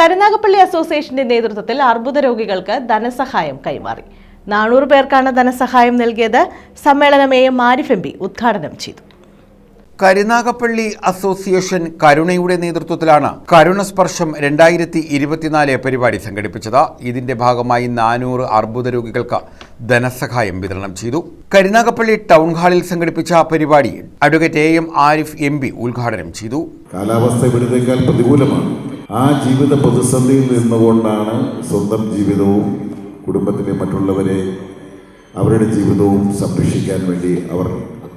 കരുനാഗപ്പള്ളി അസോസിയേഷന്റെ നേതൃത്വത്തിൽ അർബുദ രോഗികൾക്ക് ധനസഹായം കൈമാറി. നാനൂറ് പേർക്കാണ് ധനസഹായം നൽകിയത്. സമ്മേളനം A M Arif M P ഉദ്ഘാടനം ചെയ്തു. കരുനാഗപ്പള്ളി അസോസിയേഷൻ കരുണയുടെ നേതൃത്വത്തിലാണ് കരുണസ്പർശം രണ്ടായിരത്തി ഇരുപത്തിനാല് പരിപാടി സംഘടിപ്പിച്ചത്. ഇതിന്റെ ഭാഗമായി നാനൂറ് അർബുദ രോഗികൾക്ക് ധനസഹായം വിതരണം ചെയ്തു. കരുനാഗപ്പള്ളി ടൗൺ ഹാളിൽ സംഘടിപ്പിച്ച പരിപാടി advocate A M Arif M P ഉദ്ഘാടനം ചെയ്തു. കാലാവസ്ഥ ഇവിടത്തേക്കാൾ പ്രതികൂലമാണ്. ആ ജീവിത പ്രതിസന്ധിയിൽ നിന്നുകൊണ്ടാണ് സ്വന്തം ജീവിതവും കുടുംബത്തിലെ മറ്റുള്ളവരെ അവരുടെ ജീവിതവും സംരക്ഷിക്കാൻ വേണ്ടി അവർ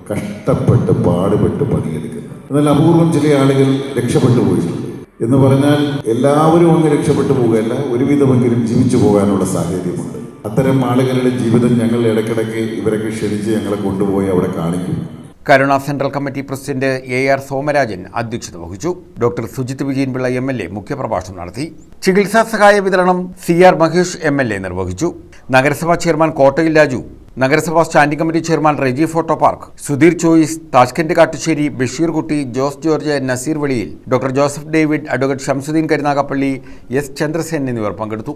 കഷ്ടപ്പെട്ട് പാടുപെട്ട് പണിയെടുക്കുന്നത്. എന്നാൽ അപൂർവം ചില ആളുകൾ രക്ഷപ്പെട്ടു പോയിട്ടുണ്ട്. എന്ന് പറഞ്ഞാൽ എല്ലാവരും അങ്ങ് രക്ഷപ്പെട്ടു പോകുകയല്ല ഒരുവിധമെങ്കിലും ജീവിച്ചു പോകാനുള്ള സാഹചര്യമുണ്ട്. അത്തരം ആളുകളുടെ ജീവിതം ഞങ്ങൾ ഇടയ്ക്കിടയ്ക്ക് ഇവരൊക്കെ ക്ഷണിച്ച് ഞങ്ങളെ കൊണ്ടുപോയി അവിടെ കാണിക്കും. Karuna central committee president A R Somarajan അധ്യക്ഷത വഹിച്ചു. Doctor Sujith Vijayanpillai M L A മുഖ്യപ്രഭാഷണം നടത്തി. ചികിത്സാ സഹായ വിതരണം C R Mahesh M L A നിർവഹിച്ചു. നഗരസഭാ ചെയർമാൻ കോട്ടയിൽ രാജു നഗരസഭാ standing committee chairman Reji photo park Sudheer choice Tashkent Kattusseri Basheerkutty Jose George Naseer Veliyil doctor Joseph David advocate Shamsuddin Karunagappally S Chandrasen എന്നിവർ പങ്കെടുത്തു.